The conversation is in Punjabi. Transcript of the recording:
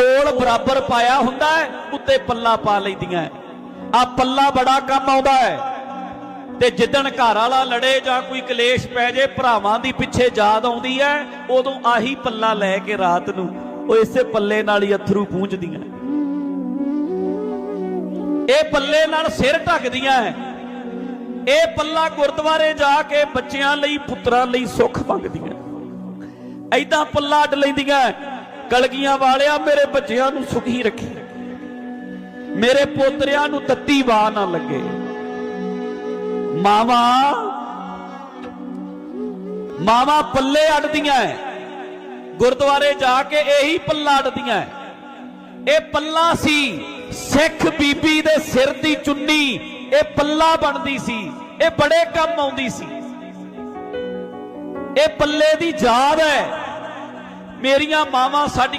ਕੋਲ ਬਰਾਬਰ ਪਾਇਆ ਹੁੰਦਾ ਹੈ, ਉੱਤੇ ਪੱਲਾ ਪਾ ਲੈਂਦੀਆਂ ਆ ਪੱਲਾ ਬੜਾ ਕੰਮ ਆਉਂਦਾ ਹੈ। ਤੇ ਜਿੱਦਣ ਘਰ ਵਾਲਾ ਲੜੇ ਜਾਂ ਕੋਈ ਕਲੇਸ਼ ਪੈ ਜੇ, ਭਰਾਵਾਂ ਦੀ ਪਿੱਛੇ ਯਾਦ ਆਉਂਦੀ ਹੈ, ਉਦੋਂ ਆਹੀ ਪੱਲਾ ਲੈ ਕੇ ਰਾਤ ਨੂੰ ਉਹ ਇਸੇ ਪੱਲੇ ਨਾਲ ਹੀ ਅਥਰੂ ਪੂੰਝਦੀਆਂ ਇਹ ਪੱਲੇ ਨਾਲ ਸਿਰ ਢੱਕਦੀਆਂ ਹੈ। ਇਹ ਪੱਲਾ ਗੁਰਦੁਆਰੇ ਜਾ ਕੇ ਬੱਚਿਆਂ ਲਈ, ਪੁੱਤਰਾਂ ਲਈ ਸੁੱਖ ਮੰਗਦੀਆਂ ਐਦਾਂ ਪੱਲਾ ਅੱਡ ਲੈਂਦੀਆਂ ਕਲਗੀਆਂ ਵਾਲਿਆ, ਮੇਰੇ ਬੱਚਿਆਂ ਨੂੰ ਸੁਖੀ ਰੱਖੀ। ਮੇਰੇ ਪੋਤਰਿਆਂ ਨੂੰ ਤੱਤੀ ਵਾਹ ਨਾ ਲੱਗੇ। ਮਾਵਾ ਮਾਵਾ ਪੱਲੇ ਅੱਡਦੀਆਂ ਐ। ਗੁਰਦੁਆਰੇ ਜਾ ਕੇ ਇਹੀ ਪੱਲਾ ਅੱਡਦੀਆਂ ਐ। ਇਹ ਪੱਲਾ ਸੀ ਸਿੱਖ ਬੀਬੀ ਦੇ ਸਿਰ ਦੀ ਚੁੰਨੀ। ਇਹ ਪੱਲਾ ਬਣਦੀ ਸੀ। ਇਹ ਬੜੇ ਕੰਮ ਆਉਂਦੀ ਸੀ। ਇਹ ਪੱਲੇ ਦੀ ਯਾਦ ਹੈ ਮੇਰੀਆਂ ਮਾਵਾਂ ਸਾਡੀ